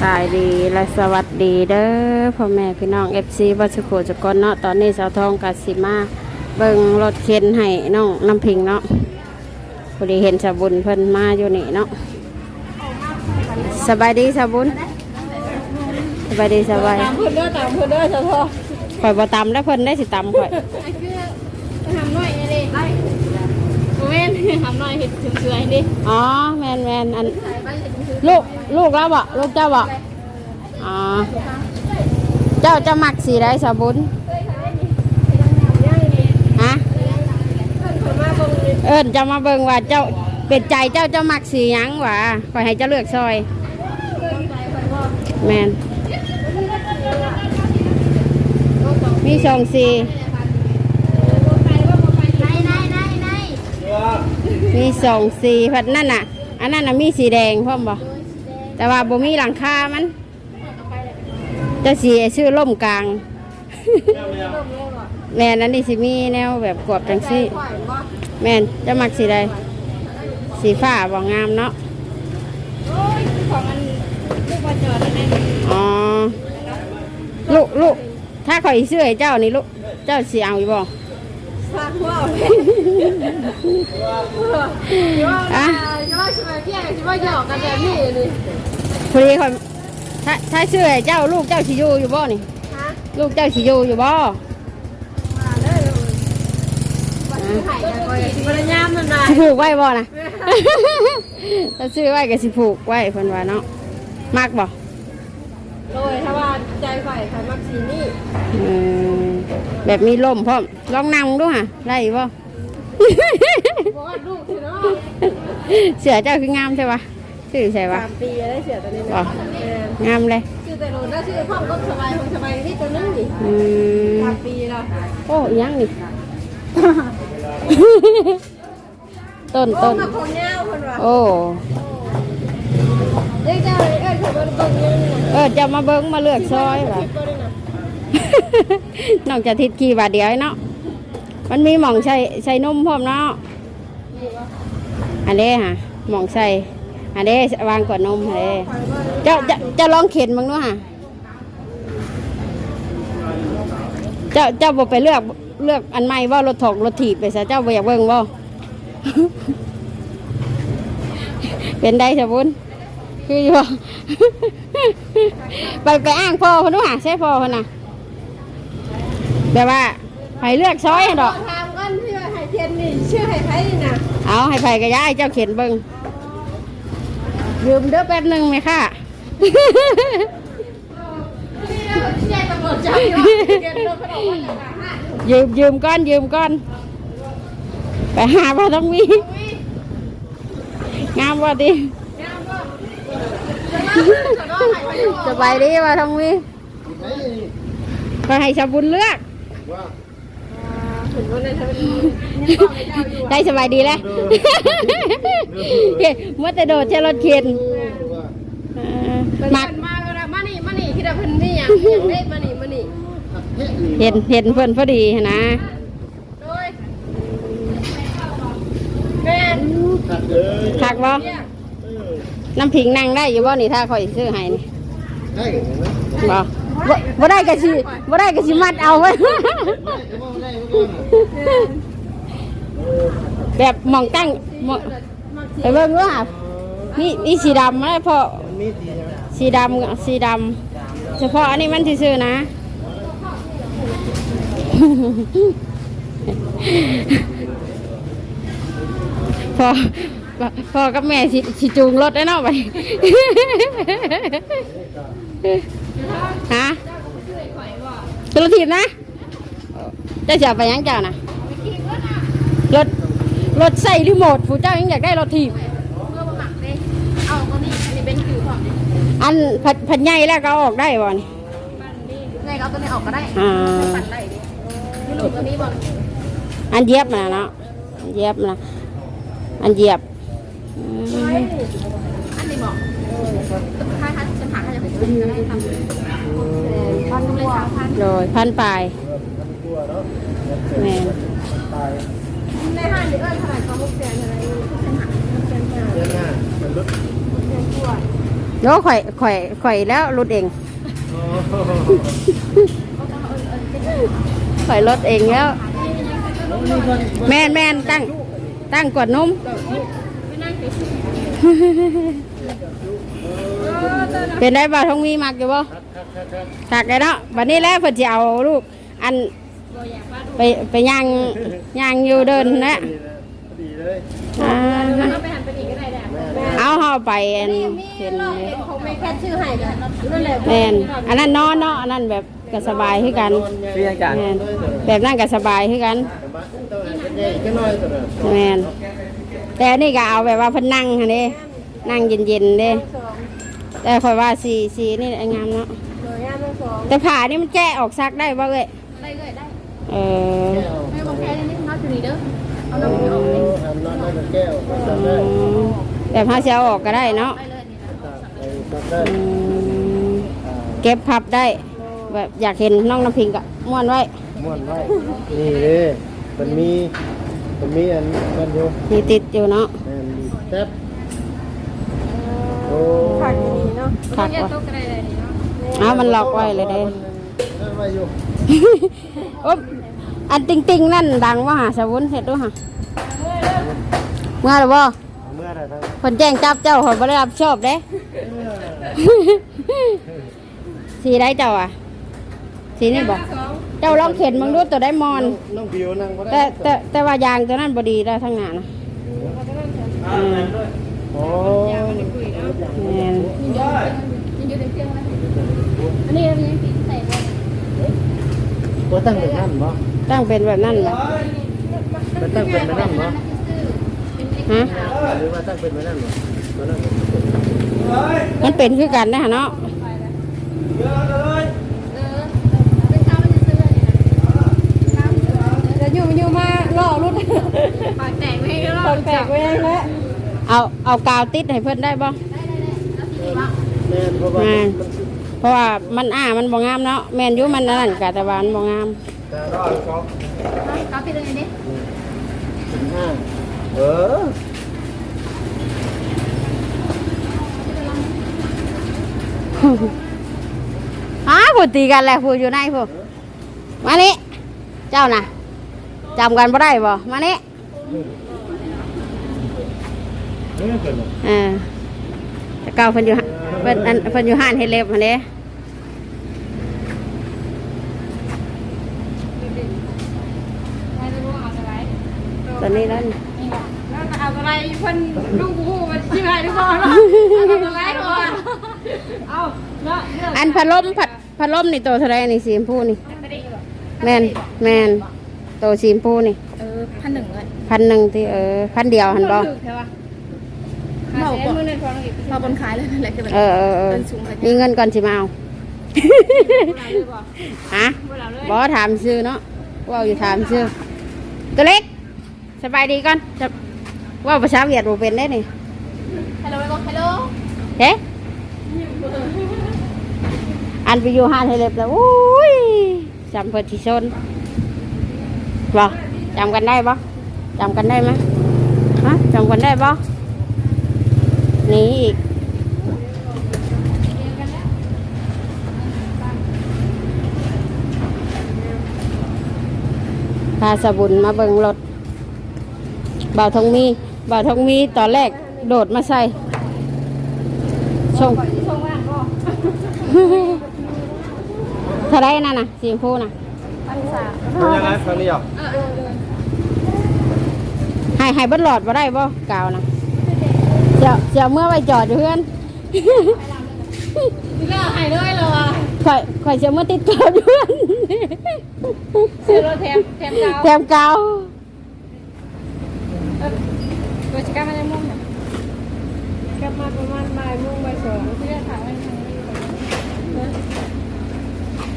สายดีและสวัสดีเด้อพ่อแม่พี่น้อง FC บัสโกจะกอนเนาะตอนนี้สาวทองกัสิมาเบิ่งรถเข็นให้น้องน้ำพิงเนาะพอดีเห็นสาบุญเพิ่นมาอยู่นี่เนาะสบายดีสาบุญสบายดีสบายตามเพื่อนเด้อตามเพื่อนเด้อเฉพาะข่อยบ่ตำแล้วเพิ่นได้สิตำข่อยทำหน่อยเลยไล่โมเมนทำหน่อยเห็ดถึงเสือดิอ๋อแมนแมนอัน ลูกลูกแล้วบ่ลูกเจ้าบ่อ๋อ เจ้าจะหมักสีได้สาบุญฮะเอิญจะมาเบิ่งว่าเจ้าเป็นใจเจ้าจะหมักสีหยังหวะคอยให้เจ้าเลือกซอย แมนมีสองสีมีสองสีพัดนั่นน่ะ อันนั้นน่ะมีสีแดงพร้อมบ่แต่ว่าบ่มีหลังคามันเจะสีชื่อล่มกลาง แม่นอันนี้สิมีแนวแบบกวบจังซี่ข่อยบ่แม่นจะมักสีใดสีฟ้าบ่งามเนาะโอ้ยของมันลูกบอลจอดได้อ๋อลูกลูกถ้าขอยซื้อให้เจ้านี่ลูก เจ้าสิเอาอยู่บ่ ฝากหัวเลยว่าว่าชิมาเพี้ยชิมาหยอกกันแบบนี้นี่พอดีขอยถ้าถ้าซื้อให้เจ้าลูกเจ้าสิอยู่อยู่บ่นี่ฮะลูกเจ้าสิอยู่อยู่บ่มาเลยวันที่ไข่กันก่อนชิมาย่ามนั่นน่ะสิผูกไว้บ่นะถ้าซื้อไว้ก็สิผูกไว้เพิ่นว่าเนาะมักบ่โดยถ้าว่าใจฝ่ายฝ่ายมักสีนี่เออ แบบมีลมพร้อมลองนั่งดูฮะได้อยู่บ่บอกว่าลูกสิเนาะเสือเจ้าคืองามใช่ปะชื่อใช่ปะสามปีได้เสียตัวนี้อ๋อนะงามเลยชื่อแต่โดนแล้วชื่อพ่อก็สบายคงสบายที่ตัวนึงดิอืมสามปีแล้วโอ้อีหยังนี่ต้นโอ้ต้นมาคนเงาคนว่ะโอ้เด็กเจ้าเลยเอ้ยเขาเป็นคนยังไงเออจะมาเบิ้งมาเลือกซอยว่ะตัว น้อกจากทิศขี่บาทเดียวเนาะ มันมีหม่องใส่ใส่นมพร้อมเนาะ อันนี้ฮะหม่องใส่อันนี้วางก่อนนมเฮ้เจ้าจะจะลองเข็นมั้งเนาะฮะเจ้าเจ้าบ่ไปเลือกเลือกอันใหม่ว่ารถถกรถถีบไปซะเจ้าบ่อยากเบิ่งบ่เป็นได้สบุญคืออยู่บ่ไปไปอ้างพ่อคนนู้นหาใช่พ่อคนน่ะ แบบว่าให้เลือกซอยให้ดอก ถามกันที่ว่าไฮเทียนนี่ชื่อไฮไทยนี่นะเอาให้ไผกระย้ายเจ้าเขียนเบิ่งยืมเด้อแป๊บหนึงไหมค่ะแจ้งตำรวจจับเนาะเก็บรถเขาบอกว่าจะมาห้ายืมยืมก้อนยืมก้อนไปหาว่าต้องมีงามว่าดิสบายดีว่าต้องมีก็ให้ชาวบุญเลือก ถึงวันนั้นเธอได้สบายดีแล้วเมื่อแต่โดดเชรถเข็นเออมัมักกมาแล้วมานี่มานี่คิดว่าเพิ่นนี่อย่างอย่างเล่มานี่มานี่เห็นเห็นเพื่อนพอดีนะโดยแม่นคักบ่เนี่ยน้ำผิงนั่งได้อยู่บ่นี่ถ้าคอยซื้อให้นี่ได้กันไหมบ่ บ่บ่ได้ก็สิบ่ได้ก็สิมัดเอาไว้ได้ก็มองได้เมื่อก่อนอะแบบหมองตั้งหม้องไปเบิ่งว่านี่นี่สีดำนะพอมันมีสีใช่ไหมสีดำสีดำเฉพาะอันนี้มันซื่อๆนะ พอพอกับแม่สิสิจูงรถได้เนาะไป ฮะตัวรถถีบนะเจะจะไปยังเจ้านะรถรถใส่รีโมทผู้เจ้ายังอยากได้รถถีบเมื่อมาหมักเลยเอาตัวนี้อันนี้เป็นผิวของนี่อันผัดผัดใหญ่แล้วก็เอาออกได้บ่นี่มันนี่ไงเอาตัวนี้ออกก็ได้อ่าปั่นได้ดิไม่รู้ตัวนี้บอกอันเย็บนะเนาะอันเย็บนะอันเย็บอืมอันนี้บอก โดยพันปลายตัวเนาะแม่นตายในห้างเดี๋ยวเอิ้นเท่าไหร่เขาหกแสนอะไรหกแสนหักหกแสนห้าเดือนหน้ามันลดหกแสนกว่าโยข่อยข่อยข่อยแล้วรถเองโอ้ข่อยรถเองแล้วนี่เพิ่นแม่นแม่นตั้งตั้งกวดนม เป็นได้บ่าวทองมีมักอยู่บ่ครับครับครับครับถักได้เนาะบัดนี้แล้วเพิ่นสิเอาลูก อันไปไปย่างย่างอยู่เดินนะดีเลยดีเลยอ่าเอาไปหันไปอีกก็ได้แหละแม่เอาเฮาไปอันมีเห็นเราเลยเห็นของไม่แค่ชื่อให้กันนั่นแหละแม่นอันนั้นนอนเนาะอันนั้นแบบก็สบายคือกันเพียงกันแม่นแบบนั้นก็สบายคือกันต้องให้เป็นใหญ่ก็น้อยตัวนั้นแม่นแต่อันนี่ก็เอาแบบว่าเพิ่นนั่งหั่นเด้นั่งเย็นๆเด้สอง แต่ข่อยว่าสีสีนี่งามเนาะหน่วยงานทั้งสองแต่ผ้านี่มันแก้ออกซักได้บ่เอ้ยได้เลยได้เออไม่บอกแค่นี้น็อตอยู่นี่เด้อเอาน้ำโอ้มันออกเลยทำนอนได้แก้วก็อืทำได้มแบบผ้าเสียออกก็ได้เนาะไปเลยนี่นะไปทำได้อืมเก็บพับได้แบบอยากเห็นน้องน้ำพิงก็ม้วนไว้ม้วนไว้นี่เลยมันมีมันมีอันกันอยู่มีติดอยู่เนาะแม่นดีแซ่บโอ้ ผักนี่เนาะคักแยกว่ะโต๊ะก็ได้เลยนี่เนาะอ้าวมันล็อกไว้เลยเด้นั่นไว้อยู่โอ๊บอันติงติงๆนั่นดังว่าหาสาวุนเห็ดด้วยค่ะเมื่อหรือบ่เอาเมื่อไหรทั้งคนแจ้งจับเจ้าคนบ่ได้รับผิดชอบเด้สีได้เจ้าอะสีนี่บอกเจ้าลองเข็นมึงดูตัวได้มอนน้องบิวนั่งก็แต่ได้แต่แต่ว่ายางตัวนั้นบดีแล้วทั้งหนานะอืมโอ้แม่นยังอยู่ในเครื่องนะอันนี้มันยังติดใส่ไว้ก็ตั้งเป็นนั่นบ่ตั้งเป็นแบบนั้นบ่มันตั้งเป็นแบบนั่นบ่ฮะหรือว่าตั้งเป็นแบบนั่นบ่ตัวนั้นบ่มันเป็นคือกันนะเนาะเออเป็นเช้ามันจะซื้อเนี่ยจะอยู่อยู่มาล่อรุ่นปากแตกไม่ให้ล่อปากแตกไม่ให้แล้วเอาเอากาวติดให้เพิ่นได้บ่ แม่นเพราะว่าแม่นมันสิเพราะว่ามันอ้ามันบ่งามเนาะแม่นอยู่มันอันนั่นกะแต่ว่ามันบ่งาม แต่รอดก็กาปิดเลยดิถึงห้าเอออ้าพูดตีกันแหละพูดอยู่ในพูดมานี่เจ้าน่ะจำกันบ่ได้บ่มานี่ นี่เป็นบ่เออแต่ เก่าเพิ่นอยู่เพิ่นอันเพิ่นอยู่ห้านเฮ็ดเล็บหั่นเด้ไม่รู้เลด์ตอนนี้แล้วนี่แล้วเอาสไลด์เพิ่นลูกกูมันชิบหายทุกคนเนาเอาสไลด์ก่อนเอาอันพัดลมพัดพัดลมนี่โตเท่าไรนี่สีชมพูนี่แมนแม่นโตสีชมพูนี่เออพันหนึ่งเลยพันหนึ่งที่เออพันเดียวหันบ่ใช่ปะเราบนเราบนขายเลยนั่นแหละคือแบบเออเออเออเป็นสูงเลยมีเงินก่อนสิมาเอาเลยบ่ฮะเวลาเลยบอถามชื่อเนาะเว่าอยู่ถามชื่อตัวเล็กสบายดีก่อนจะเว่าภาษาเวียดบ่เป็นได้นี่ฮัลโหลไปบอกฮัลโหลเฮ้อันไปอยู่ห้านให้เล็บแล้วอุ้ยจำเพิ่นที่ชนบ่จำกันได้บ่จำกันได้ไหมฮะจำกันได้บ่ นี่อีก พาสบุญมาเบิ่งรถบ่าวทองมีบ่าวทองมีตอนแรกโดดมาใส่ชงช่องว่างก็เท่าไรนั่นน่ะสีชมพูน่ะพันสามเป็นยังไงฟังนี่หรอเออเออเออให้ให้เบิดหลอดบ่ได้บ่กาวน่ะ เสียเสียเมื่อไว้จอดอยู่เพื่อนนี่ก็หายเลยเหรอข่อยข่อยเสียเมื่อติดจอดอยู่เพื่อนซื้อรถแถมแถมเกาแถมกาวโดยจะกลับมาในมุ่งเกลับมาประมาณบ่ายมงบ่ายสองที่จะถามว่าทางนี้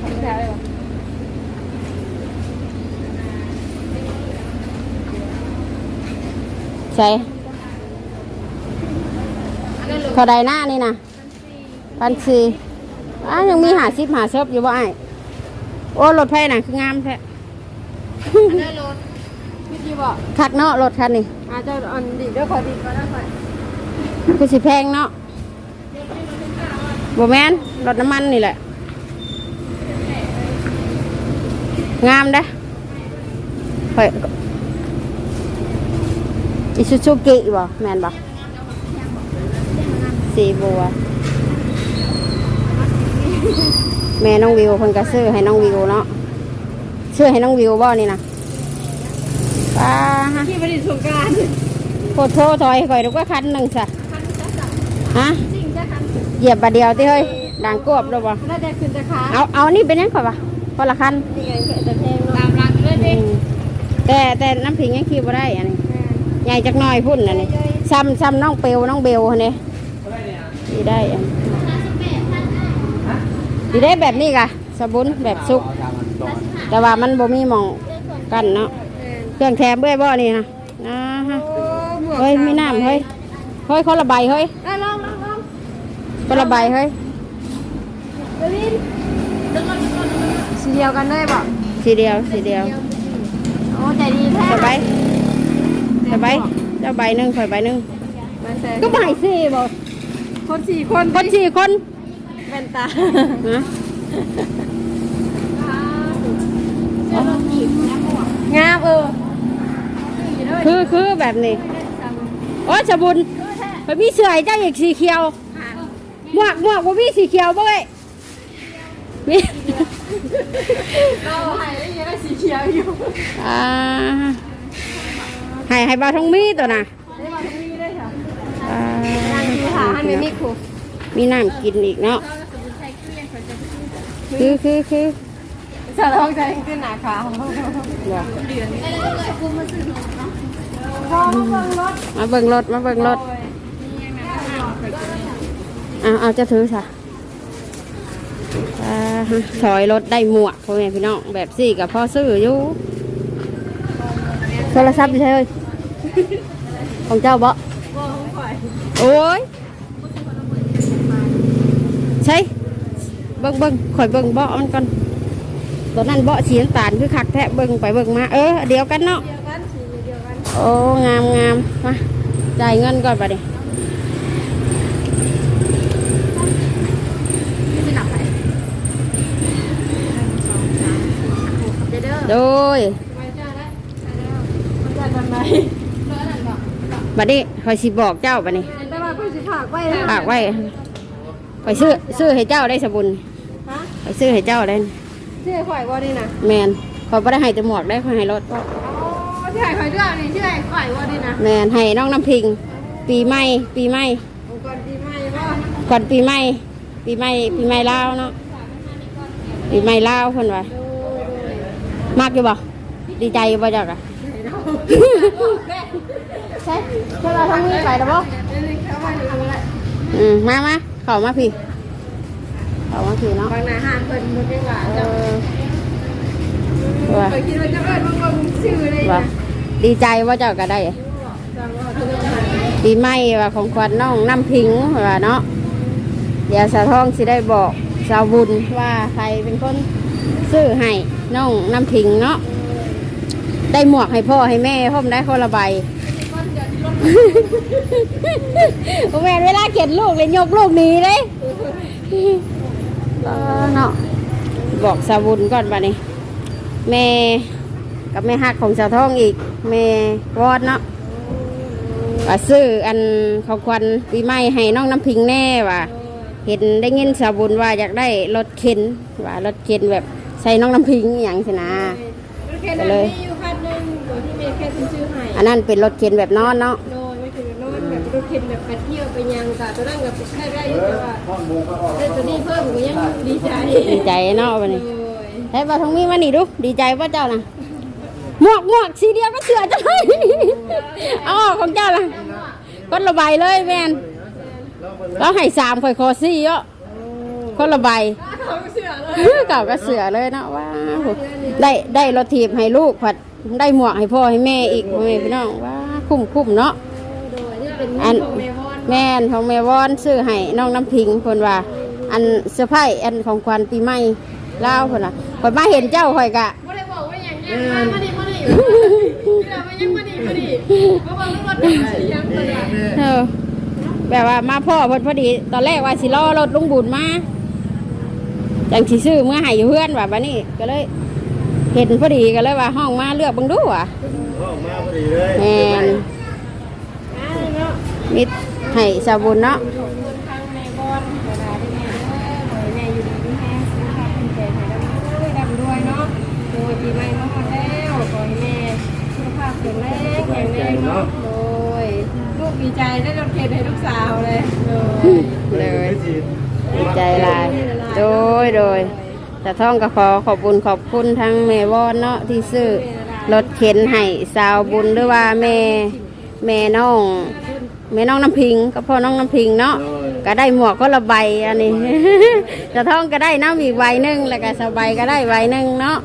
ทำแถวเลยเหรอใส่ ท่าใดหน้านี่น่ะพันสี่อ้ายังมีหาซิบหาเซบอยู่บ่ไอ้ายโอ้รถไฟน่ะคืองามแท้อันนั้นรถพี่จีบอกคักเนาะรถคันนี้อาจจะอันดีเดี๋ยวขอดีก็ได้ค่อยคือสิแพงเนาะอบ่แม่นรถน้ำมันนี่แหละ งามเด้อเฮ้ยอิซูซูกิบ่แม่นบ่ สีบัว แม่น้องวิวเพิ่นก็ซื้อให้น้องวิวเนาะซื้อให้น้องวิวบ่นี่นะป้าฮะที่บริสุทธิ์การโคตรโทษถอยข่อยดูก็คันหนึ่งจ้ะฮะจริงจ้ะคันเหยียบบาดเดียวที่เฮ้ยดังกวบด้วยบ่น่าจะขึ้นจะค้าเอาเอานี่เป็นยังข่อยปะคนละคันนี่ไงแต่เพลงตามรังเลยอืดิมแต่แต่น้ำผิงยังขี่บ่ได้อันนี้ใหญ่จักหน่อยพุ่นอันนี้ซ้ำซ้ำน้องเปลวน้องเบลอันนี้ ดีได้อันดีได้แบบนี้กะสบุนแบบซุก แต่ว่ามันบ่มีหมองกันเนาะเครื่องแถมเบื่อยบ่นี่นะนะฮะเฮ้ยมีน้ำเฮ้ยเฮ้ยคนละใบเฮ้ยได้ลองลองลองคนละใบเฮ้ยเดี๋ยวนี้สีเดียวกันเลยบอกสีเดียวสีเดียวโอ้ใจดีแท้สบายสบายเจ้าใบหนึ่งข่อยใบหนึ่งมันแต่ก็ใบสี่บ่ คนสี่คนคนสี่คนแว่นตานะงามเออคือคือแบบนี้ โอ้สบุนไปมีเสื้อให้เจ้าอีกสีเขียว หมวกหมวกบ่มีสีเขียวบ่เว้ยมีเราหายได้ยังได้สีเขียวอยู่อ่าให้ให้บาทองมีตัวน่ะได้มาทั้งนี้ได้ค่ะ อ่งานคือหาให้ไม่มีครูมีน้ำกินอีกเนาะคือคือคือสารท้องใจขึ้นหนาขาบ่พอมาเบิ่งรถมาเบิ่งรถมาเบิ่งรถเอาเอาจะถือซะอ่าถอยรถได้หมวกพ่อแม่พี่น้องแบบสี่กับพ่อซื้ออยู่โทรศัพท์อยู่ใช่เลยของเจ้าบ่โอ้ยใช่เบิ่งเบิ่งข่อยเบิ่งเบาะมันก่อนตัวนั้นเบาะสีน้ำตาลคือคักแทะเบิ่งไปเบิ่งมาเออเดียวกันเนาะเดียวกันสีเดียวกันโอ้งามงามมาจ่ายเงินก่อนไปดิไม่จะหนักไหมเดี๋ยวเด้อโดยไม่จ้าได้มันจะทำไมเมื่อนั้นบอกบัดนี้คอยสิบอกเจ้าบัดนี้แต่ว่าผู้สิผากไว้ฝาก ไว้คอยซื้อซื้อให้เจ้าได้สบุญฮะคอยซื้อให้เจ้าได้ ชื่อข่อยว่านี่นะแมนคอยบ่ได้ให้แต่หมวกได้คอยให้รถอ๋อชื่อข่อยด้วยนี่ชื่อข่อยว่านี่นะแมนให้น้องน้ำพิง ปีใหม่ปีใหม่องค์กรดีไหมว่าก่อนปีใหม่ปีใหม่ปีใหม่ลาวเนาะปีใหม่ลาวเพิ่นว่าโดยโดยมากอยู่บ่ดีใจอยู่บ่เจ้ากะใช่เจ้าเราทั้งนี้ไปแล้วบ่เข้ามาดูอะไร อืมมามา เข้ามาพี่เข้ามาพี่เนาะบางนาหารเพิ่นบ่ได้ว่าเอจะอว่าเคยคิดว่าจะเอิ้นบางคนชื่อเลยว่านะดีใจว่าเจ้าก็ได้ จังว่าคือเรื่องอะไรปีใหม่ว่าของขวัญน้องน้ำพิงว่าเนาะเดี๋ยวสาวทองสิได้บอกสาวบุญว่าใครเป็นคนซื้อให้น้องน้ำพิงเนาะได้หมวกให้พ่อให้แม่พ่อมได้คนละใบ โอ้แม่นเวลาเขียนลูกเลยยกลูกหนีเลยเออเนาะบอกสาวบุญก่อนบัดนี้แม่กับแม่ฮักของสาวทองอีกแม่วอดเนาะว่าซื้ออันของขวัญปีใหม่ให้น้องน้ำพิงแน่ว่าเห็นได้เงินสาวบุญว่าอยากได้รถเข็นว่ารถเข็นแบบใส่น้องน้ำพิงอหย่างสินะรถเข็นอันนี้อยู่คันหนึง ตัวที่เมย์แค่ซื้อให้อันนั้นเป็นรถเข็นแบบนอนเนาะโดยไม่ถึงกับนอนแบบรถเข็นแบบไปเที่ยวไปยังกะตัวนั้นกับแค่ได้อยู่แต่ว่าได้ตัวนี้เพิ่มก็ยังดีใจดีใจเนาะวันนี้โดยให้บ่าวทองมีมานี่ดูดีใจว่าเจ้านะหมวกหมวกสีเดียวก็เสือจะเลยเอาออกของเจ้าละคนละใบเลยแมนเราให้สามข่อยคอซี่เยอะคนละใบเขาเสือเลยเก่าก็เสือเลยเนาะว้าวได้ได้รถถีบให้ลูกผัด ได้หมวกให้พ่อให้แม่อีกพ่อแม่พี่น้องว้าคุ้มคุ้มเนาะโดยนี่เป็นอันของเมวอนแม่นของแม่วอนซื้อให้น้องน้ำพิงคนว่า อันเสื้อผ้าอันของขวัญปีใหม่ลาวคนน่ะข่อยมาเห็นเจ้าข่อยกะไม่ได้บอกว่าอย่างเงี้ยมามาดิมาดิที่เราไม่ยังมาดิมาดิมาบอกเรื่องรถเสียงตัวเนี้ยเออแบบว่ามาพ่อเพิ่นพอดี ตอนแรกว่าสิรอรถลุงบุญมาจังสิซื้อเมื่อให้อยู่เพื่อนว่าบัดนี้ก็เลย เห็นพอดีก็เลยว่าห้องมาเลือกเบังดูอะออกมาพอดีเลยแมนมิดให้สาบุญเนาะทางแม่บอลเวลาที่แม่เอ้ยแม่อยู่ดีที่แม่สุขภาพแข็งแรงให้ดำด้วยดำด้วยเนาะโดยปีใหม่มาแล้วขอให้แม่สุขภาพแข็งแรงแข็งแรงเนาะโดยลูกดีใจได้รถเข็นให้ลูกสาวเลยโดยเลยสิดีใจหลายโดยโดย แต่ท่องก็ขอขอบบุญขอบคุณทั้งแม่วอนเนาะที่ซื้อรถเข็นให้สาวบุญหรือว่าแม่แม่น้องแม่น้องน้ำพิงก็พ่อน้องน้ำพิงเนาะโดยก็ได้หมวกก็ละใบอันนี้ จะท่องก็ได้น้ำอีกใบหนึ่งแล้วก็สบายก็ได้ใบหนึ่งเนาะ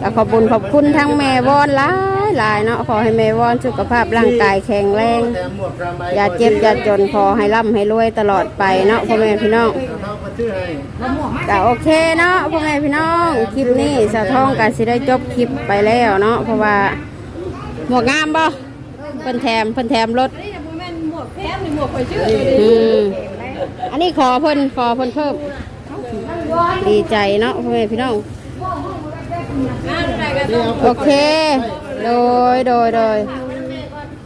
ก็ขอบคุญขอบคุณทั้งแม่วอนหลา ยหลายเนาะขอให้แม่วอนสุขภาพร่างกายแข็งแรง อย่าเจ็บอย่าจนขอให้ร่ำให้รวยตลอดไปเนาะพ่อแม่พี่น้องเขาก็ชื่โอเคเนาะพ่อแม่พี่น้อง คลิปนี้สะท้องก็สิได้จบคลิปไปแล้วเนาะเพราะว่าหมวกงามบ่เพิ่นแถมเพิ่นแถมรถอันนี้ขอเพิ่นขอเพิ่นเพิ่ม ดีใจเนาะพ่อแม่พี่น้อง โอเค โดยโดยโดย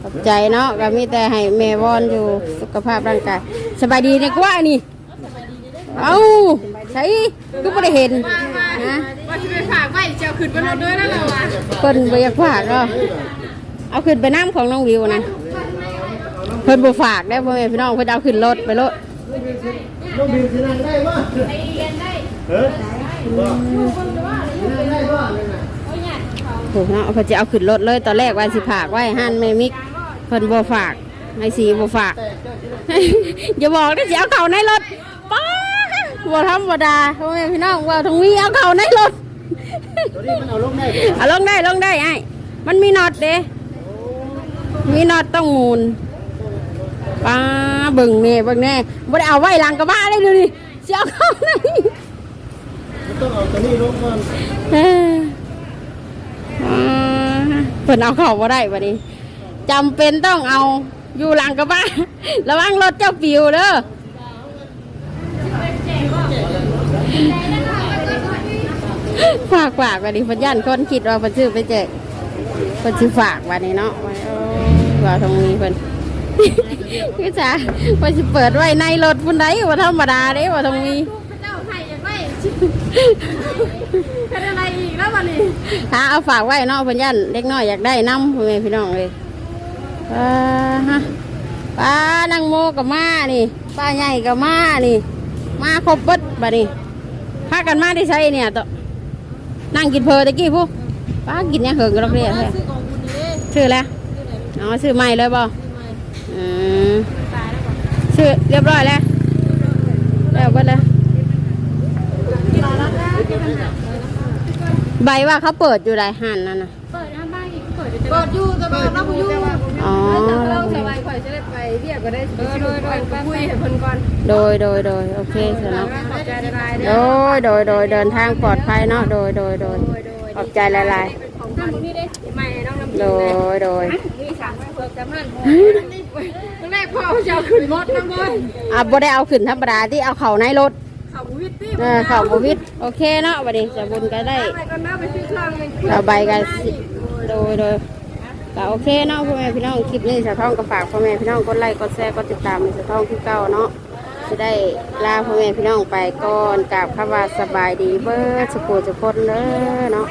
ขอบใจเนาะก็มีแต่ให้แม่วอนอยู่สุขภาพร่างกายสบายดีดีกว่านี่ เอ้าใช่ก็ไม่ได้เห็นนะว่าจะไปฝากไว้เจ้าขึ้นไปรถด้วยนะเราอะเพิ่นบ่อยากฝากเนาะเอาขึ้นไปน้ำของน้องวิวนะเพิ่นบ่ฝากได้อพ่อแม่พี่น้องเพิ่นเอาขึ้นรถไปรถลูกบิวสินั่งได้บ่เฮ้ยบ่นั่งได้บ่นั่นน่ะ ถูกเนาะเพิ่นจะเอาขึ้นรถเลยตอนแรกว่าสิฝากไว้ห้านแม่มิกเพิ่นบ่ฝากให้สีบ่ฝาก อย่าบอกนะสิเอาเข้าในรถป้าบ่ธรรมดาพ่อแม่พี่น้องว่าทงวีเอาเข้าในรถตัวนี้มันเอาลงได้บ่เอาลงได้ลงได้ไอ้มันมีน็อตเด้มีน็อตต้องหมุนป้าเบิ่งแน่เบิ่งแน่บ่ได้เอาไว้หลังกระบะได้ดูดิสิเอาเข้าในมันต้องเอาตัวนี้ลงก่อนเอ้ออ่า เพิ่นเอาเข้าบ่ได้บัดนี้จำเป็นต้องเอาอยู่หลังกระบะ ระวังรถเจ้าปิวเด้อฝากฝากวันนี้เพิ่นย่านคนคิดว่าเพิ่นซื้อไปแจกเพิ่นสิฝากวันนี้เนาะไว้โอ้ยว่าตรงนี้เพิ่น คือจ้าเพิ่นสิเปิดไว้ในรถพุ่นใดว่าธรรมดาเด้ว่าตรงนี้ เจ้าไทยอยากได้เป็นอะไรอี กแล้ววันนี้ถ้าเอาฝากไว้เนาะเพิ่นย่านเล็กน้อยอยากได้น้ำพ่อแม่พี่น้องเลยป้าฮะป้านางโมกับมานี่ป้าใหญ่กับมานี่ มาครบเบิดบัดนี้พากันมาได้ใช่เนี่ยตอนั่งกินเพลตะกี้ผู้ป้ากินเนี่ยเหิงกันแล้วเนี่ยซื้อของคุณนี่ชื่อแล้วอ๋อชื่อใหม่เลยบ่อืมตายแล้วก่อนชื่อเรียบร้อยแล้วแล้วเบิดแล้ว ใบว่าเขาเปิดอยู่ไรหันนั่นน่ะ เปิดหน้าบ้านอีกเปิดเปิดอยู่แต่ว่าเราบ่อยู่อ๋อ เราสบายข่อยจะได้ไปเรียกก็ได้เออโดยโดยไปคุยให้เพิ่นก่อนโดยโดยโดยโอเคสเนาะขอบใจหลายๆโดเด้อยโดยโดยเดินทางปลอดภัยเนาะโดยโดยโดยขอบใจหลายของท่านนี้เด้ใหม่น้องน้ำๆโดยโดยมีสามเพิกจำนั่นตั้งแรกพ่อจะเอาขึ้นรถนะบ่อยอะบ่ได้เอาขึ้นธรรมดาที่เอาเข่าในรถเขาวิทย์ที่เออเข่าบวิดโอเคเนาะบัดนี้จะบุญก็ได้ ไปกันนะไปซื้อเครื่องนึงเราใบกันสิโดยโดยก็โอเคเนาะพ่อแม่พี่น้องคลิปนี้สะท้องก็ฝากพ่อแม่พี่น้องกดไลค์กดแชร์กดติดตามสะท้องคือเก่าเนาะจะได้ลาพ่อแม่พี่น้องไปก่อนกราบคำว่าสบายดีเบิร์ดสุขสุขคนเด้อเนาะ